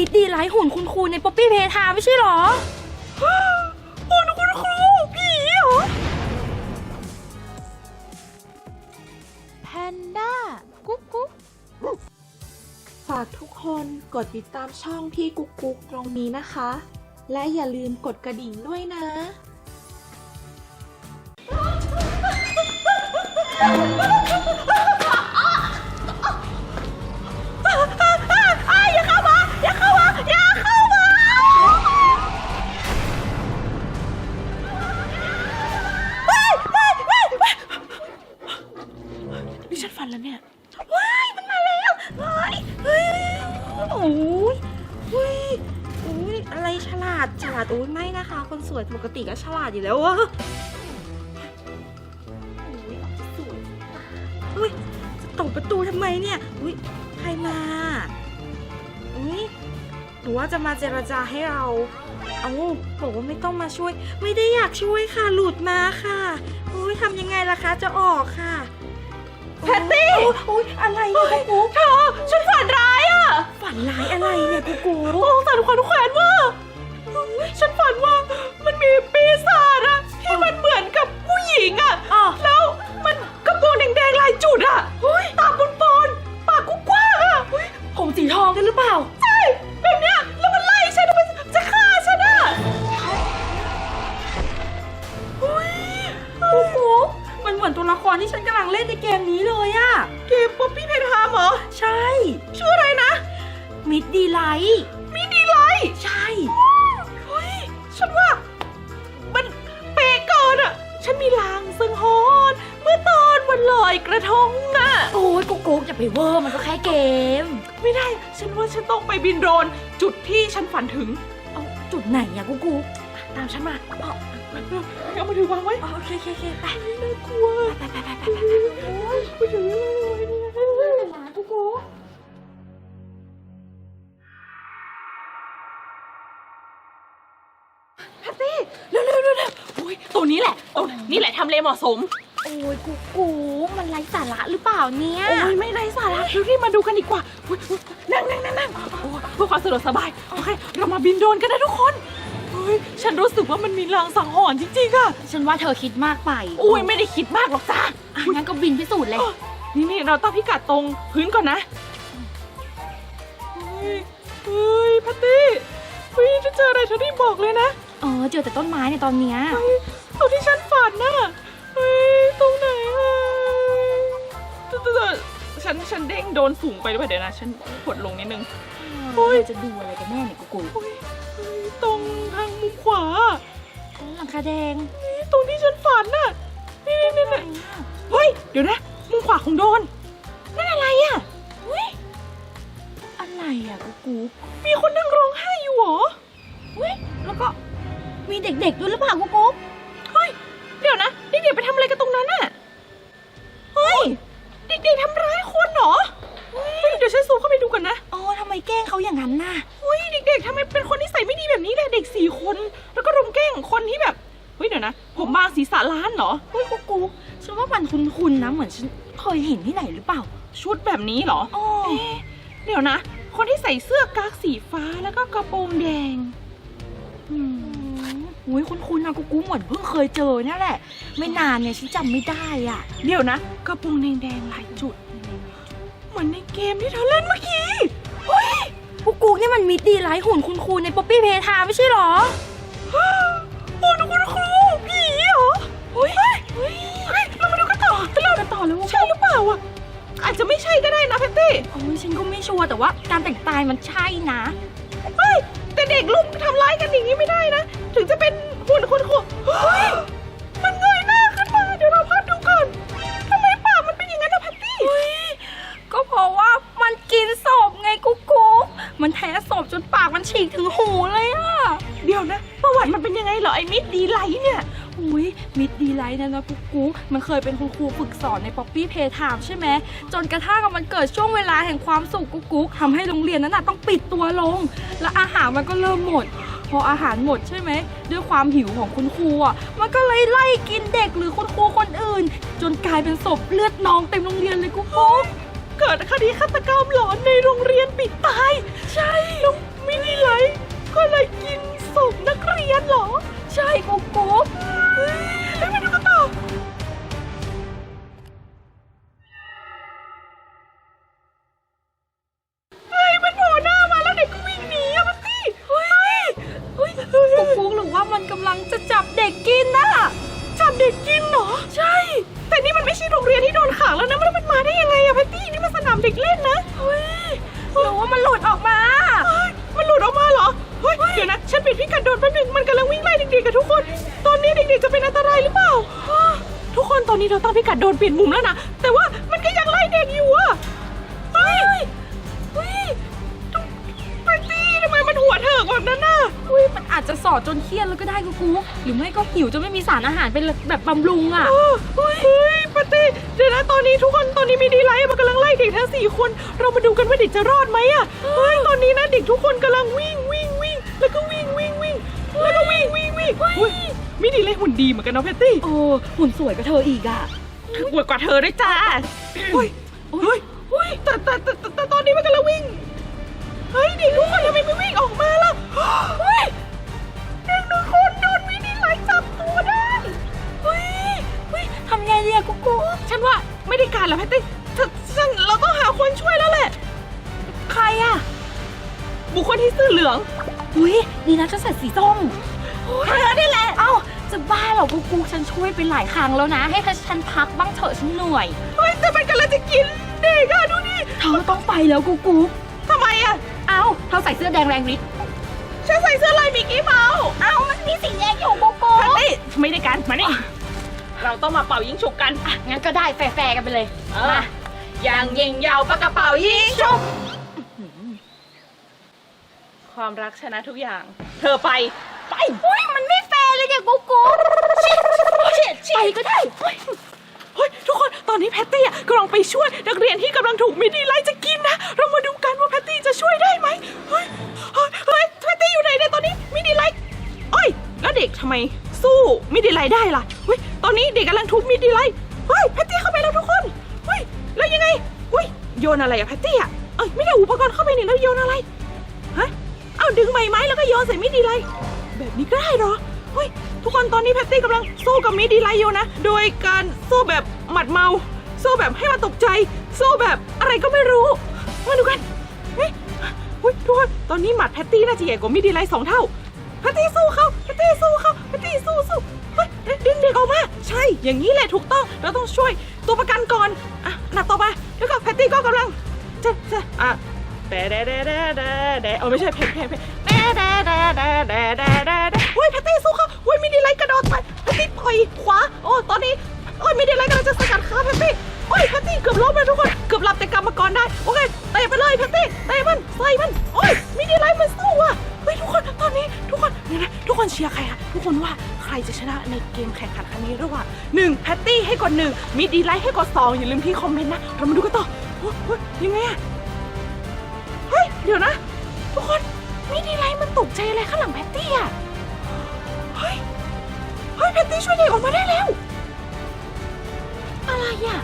มิดดีไลท์หุ่นคุณครูในป๊อปปี้เพทาไม่ใช่หรอ หุ่นคุณครูผีเหรอ แพนด้า กุ๊กกุ๊กฝากทุกคนกดติดตามช่องพี่กุ๊กกุ๊กตรงนี้นะคะ และอย่าลืมกดกระดิ่งด้วยนะอ โอ้ยเฮ้ยโอ้ยอะไรฉลาดฉลาดโอ้ยไม่นะคะ คนสวยปกติก็ฉลาดอยู่แล้ววะโอ้ยออกจะสวยอุ้ยจะตบประตูทำไมเนี่ยอุ้ยใครมาอุ้ยหรือว่าจะมาเจรจาให้เรา เอาบอกว่าไม่ต้องมาช่วย ไม่ได้อยากช่วยค่ะ หลุดมาค่ะอุ้ยทำยังไงล่ะคะ จะออกค่ะ แพตตี้โอ้ยอะไรเนี่ยกูเธอฉันฝันร้ายอะ ฝันร้ายอะไรเนี่ยกูกูโอ้ฝันขวัญแขวนว่า ที่ฉันกำลังเล่นในเกมนี้เลยอะเกมป๊อปปี้เพนฮามเหรอ ใช่ ชื่ออะไรนะ มิดดีไลท์มิดีไลท์ใช่ เฮ้ย ฉันว่า มันเป๊ะเกินอะฉันมีลางสังหรณ์เมื่อตอนวันลอยกระทงน่ะโอ้ยกูกูอย่าไปเวอร์มันก็แค่เกม ไม่ได้ ฉันว่าฉันต้องไปบินโดรนจุดที่ฉันฝันถึง เอาจุดไหนอะกูกูตามฉันมาอ๋อเอามาถือวางไว้ อ๋อโอเคโอเคโอเคไป น่าก นี่แหละทำเลเหมาะสม โอ้ยกูกูมันไร้สาระหรือเปล่าเนี่ย โอ้ยไม่ไรสาระเร็วรีบมาดูกันดีกว่าอุ๊ยอุ๊ยนั่งนั่งนั่งนั่งโอ้ยเพื่อความสะดวกสบาย โอเค เรามาบินโดรนกันนะทุกคนเฮ้ยฉันรู้สึกว่ามันมีลางสังหรณ์จริงๆอะฉันว่าเธอคิดมากไปอุ้ยไม่ได้คิดมากหรอกจ้า อะงั้นก็บินพิสูจน์เลย นี่นี่เราตั้งพิกัดตรงพื้นก่อนนะ เฮ้ย เฮ้ยพัตตี้เฮ้ยจะเจออะไรเธอรีบบอกเลยนะ เออ เจอแต่ต้นไม้ในยตอนเนี้ยเฮ้ย ตรงที่ฉันฝันน่ะเฮ้ยตรงไหนอะตึ๊ดตึ๊ดตึ๊ดฉันฉันเด้งโดนสูงไปหรือเปล่าเดี๋ยวนะ ฉันกดลงนิดนึง โอ้ยจะดูอะไรกันแน่เนี่ยกูกูเฮ้ยเฮ้ยตรงทางมุมขวาหลังคาแดงนี่ตรงที่ฉันฝันน่ะนี่นี่นี่นี่เฮ้ย เดี๋ยวนะ มุมขวาของโดน นั่นอะไรอะอะไรอะกูกูมีคนนั่งร้องไห้อยู่เหรอแล้วก็มีเด็กๆด้วยหรือเปล่ากูกูเฮ้ยเดี๋ยวนะเด็กๆไปทำอะไรกันตรงนั้นน่ะเฮ้ยเด็กๆทำร้ายคนเหรอเฮ้ยเดี๋ยวฉันซูมเข้าไปดูกันนะอ๋อทำไมแกล้งเขาอย่างนั้นน่ะเฮ้ยเด็กๆทำไมเป็นคนนิสัยไม่ดีแบบนี้เลยเด็กสี่คน แล้วก็รุมแกล้งคนที่แบบเฮ้ยเดี๋ยวนะ ผมบางศีรษะล้านเหรอเฮ้ยกูกูฉันว่ามันคุ้นๆนะ เหมือนฉันเคยเห็นที่ไหนหรือเปล่า ชุดแบบนี้เหรออ๋อเอ๊ะเดี๋ยวนะ คนที่ใส่เสื้อกั๊กสีฟ้าแล้วก็กระโปรงแดงอืม อุ้ยคุ้นๆนะกูกูเหมือนเพิ่งเคยเจอเนี่ยแหละ ไม่นานเนี่ยฉันจำไม่ได้อะเดี๋ยวนะกระโปรงแดงๆลายจุด เหมือนในเกมที่เธอเล่นเมื่อกี้เฮ้ยกูกูนี่มันมิดดีไลท์หุ่นคุณครูในป๊อปปี้เพทาไม่ใช่หรอโอ้ดูคุณครูผีเหรอเฮ้ยเฮ้ยเฮ้ยเรามาดูกันต่อเรากันต่อเลยว่าใช่หรือเปล่าอะอาจจะไม่ใช่ก็ได้นะแพตตี้โอ้ยฉันก็ไม่ชัวร์แต่ว่าการแต่งกายมันใช่นะเฮ้ยแต่เด็กลุมทำร้ายกันอย่างนี้ไม่ได้นะ ถึงจะเป็นหุ่นคุณครูเฮ้ยมันเงยหน้าขึ้นมาเดี๋ยวเราพัดดูก่อนทำไมปากมันเป็นอย่างนั้นนะแพตตี้ก็เพราะว่ามันกินศพไงกุ๊กกุ๊กมันแท้ศพจนปากมันฉีกถึงหูเลยอะเดี๋ยวนะ ประวัติมันเป็นยังไงเหรอไอ้มิดดีไลท์เนี่ยอุ้ยมิดดีไลท์นะนะกุ๊กกุ๊กมันเคยเป็นคุณครูฝึกสอนในป๊อปปี้เพย์ไทม์ใช่ไหมจนกระทั่งมันเกิดช่วงเวลาแห่งความสุขกุ๊กกุ๊กทำให้โรงเรียนนั้นน่ะต้องปิดตัวลง และอาหารมันก็เริ่มหมด พออาหารหมดใช่ไหม ด้วยความหิวของคุณครูอะมันก็เลยไล่กินเด็กหรือคุณครูคนอื่น จนกลายเป็นศพเลือดนองเต็มโรงเรียนเลยกุ๊กเกิดคดีฆาตกรรมหลอนในโรงเรียนปิดตาย ใช่แล้วมีไลท์ก็เลยกินศพนักเรียนเหรอ ใช่กุ๊กกุ๊กเฮ้ยไปดูกันต่อ เราตั้งพิกัดโดนเปลี่ยนมุมแล้วนะ แต่ว่ามันก็ยังไล่เด็กอยู่อะเฮ้ยเฮ้ยแพตตี้ทำไมมันหัวเถิกแบบนั้นน่ะอุ้ยมันอาจจะสอดจนเครียดแล้วก็ได้กุ๊กกุ๊กหรือไม่ก็หิวจนไม่มีสารอาหารเป็นแบบบำรุงอะ เออเฮ้ยเฮ้ยปาเต้เดี๋ยวนะตอนนี้ทุกคนตอนนี้มีดีไลท์มันกำลังไล่เด็กทั้งสี่คน เรามาดูกันว่าเด็กจะรอดไหมอะเฮ้ยตอนนี้นะเด็กทุกคนกำลังวิ่งวิ่งวิ่งแล้วก็วิ่งวิ่งวิ่งแล้วก็วิ่งวิ่งวิ่งเฮ้ย มิดีไลท์หุ่นดีเหมือนกันเนาะแพตตี้โอ้หุ่นสวยกว่าเธออีกอะอวดกว่าเธอด้วยจ้าเฮ้ยเฮ้ยเฮ้ยแต่แต่แต่แต่แต่ตอนนี้มันกำลังวิ่ง เฮ้ยเด็กทุกคนทำไมไม่วิ่งออกมาล่ะ เฮ้ยเด็กทุกคนโดนมิดีไลท์จับตัวได้เฮ้ยเฮ้ยทำไงดีอะกุ๊กกุ๊กฉันว่าไม่ได้การแล้วแพตตี้ฉันฉันเราต้องหาคนช่วยแล้วแหละ ใครอะบุคคลที่เสื้อเหลือง อุ้ยดีนะฉันใส่สีส้มเธอได้แหละเอ้า จะบ้าเหรอกุ๊กกุ๊กฉันช่วยไปหลายครั้งแล้วนะ ให้ฉันพักบ้างเถอะฉันเหนื่อยเฮ้ยแต่มันกำลังจะกินเด็กอะดูดิเธอต้องไปแล้วกุ๊กกุ๊กทำไมอะเอ้าเธอใส่เสื้อแดงแรงฤทธิ์ฉันใส่เสื้อลายมิกกี้เมาส์เอ้ามันมีสีแดงอยู่กุ๊กกุ๊แพตกตี้ไม่ได้การมานี่เราต้องมาเป่ายิงฉุกกันอะงั้นก็ได้แฟร์ๆกันไปเลยเออมาอย่างยิงยาวปากกระเป๋ายิงฉุกความรักชนะทุกอย่าง เธอไป ไปอุ้ยมันไม่แฟร์ เลยเนี่ยกุ๊กกุ๊กชิชิชิไปก็ได้เฮ้ยเฮ้ยทุกคนตอนนี้แพตตี้อะกำลังไปช่วยนักเรียนที่กำลังถูกมิดดีไลท์จะกินนะ เรามาดูกันว่าแพตตี้จะช่วยได้ไหมเฮ้ยเฮ้ยเฮ้ยแพตตี้อยู่ไหนเนี่ยตอนนี้มิดดีไลท์เอ้ยแล้วเด็กทำไมสู้มิดดีไลท์ได้ล่ะเฮ้ยตอนนี้เด็กกำลังทุบมิดดีไลท์เฮ้ยแพตตี้เข้าไปแล้วทุกคนเฮ้ยแล้วยังไงเฮ้ยโยนอะไรอะแพตตี้อะเอ้ยไม่ได้อุปกรณ์เข้าไปนี่แล้วโยนอะไรฮะเอาดึงใบไม้แล้วก็โยนใส่มิดดีไลท์แบบนี้ก็ได้เหรอ เฮ้ยทุกคนตอนนี้แพตตี้กำลังสู้กับมิดดีไลท์อยู่นะ โดยการสู้แบบหมัดเมา สู้แบบให้มันตกใจ สู้แบบอะไรก็ไม่รู้ มาดูกันเฮ้ยเฮ้ยทุกคนตอนนี้หมัดแพตตี้น่าจะใหญ่กว่ามิดดีไลท์สองเท่าแพตตี้สู้เขาแพตตี้สู้เขาแพตตี้สู้สู้เฮ้ยเดึงเด็กออกมาใช่ อย่างนี้แหละถูกต้องเราต้องช่วยตัวประกันก่อนอะหนักต่อไปแล้วก็แพตตี้ก็กำลังจะจะอะแดแดแดแดแดแดเออไม่ใช่เพลงเพลงเพลงแดแดแดแดแด ยขวา โอ้ตอนนี้โอ้ยมิดดีไลท์กำลังจะสกัดขาแพตตี้โอ้ยแพตตี้เกือบล้มแล้วทุกคน เกือบหลับแต่กรรมกรได้ โอเคเตะไปเลยแพตตี้เตะมันใส่มันโอ้ยมิดดีไลมันสู้อะเฮ้ยทุกคนตอนนี้ทุกคนเนี่ยนะทุกคนเชียร์ใครอะทุกคนว่าใครจะชนะในเกมแข่งขันครั้งนี้ระหว่างหนึ่งแพตตี้ให้กดหนึ่งมิดดีไลท์ให้กดสองอย่าลืมที่คอมเมนต์นะเรามาดูกันต่อโอ้ยเฮ้ยยังไงอะเฮ้ยเดี๋ยวนะ ทุกคนมิดีไลท์มันตกใจอะไรข้างหลังแพตตี้อะเฮ้ย เฮ้ยแพตตี้ช่วยเด็กออกมาได้แล้ว อะไรอะ